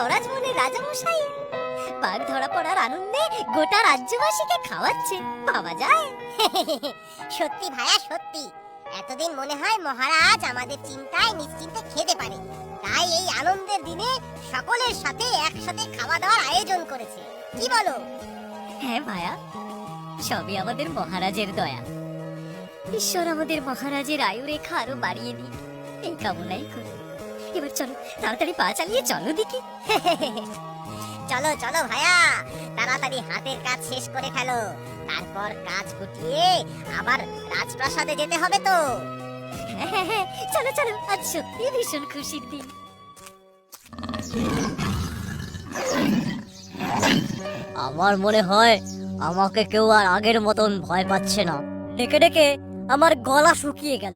মশাই বাঘ ধরা পড়ার আনন্দে গোটা রাজ্যবাসীকে খাওয়াচ্ছে। ভাবা যায়। সত্যি সত্যি। এতদিন মনে হয় মহারাজ আমাদের চিন্তায় নিশ্চিন্তে খেতে পারে। তাই এই আনন্দের দিনে সকলের সাথে একসাথে খাওয়া দাওয়ার আয়োজন করেছে। কি বলো? হ্যাঁ ভায়া। সবই আমাদের মহারাজের দয়া। ঈশ্বর আমাদের মহারাজের আয়ু রেখা আরও বাড়িয়ে দিক এই কামনাই করি। এবার চলো তাড়াতাড়ি পা চালিয়ে চলো দেখি। চলো চলো ভাইয়া তাড়াতাড়ি হাতের কাজ শেষ করে ফেলো। তারপর কাজ গুটিয়ে আবার রাজপ্রাসাদে যেতে হবে তো। হ্যাঁ হ্যাঁ হ্যাঁ চলো চলো আজ সত্যি ভীষণ খুশির দিন। আমার মনে হয় আমাকে কেউ আর আগের মতন ভয় পাচ্ছে না। ডেকে ডেকে আমার গলা শুকিয়ে গেল.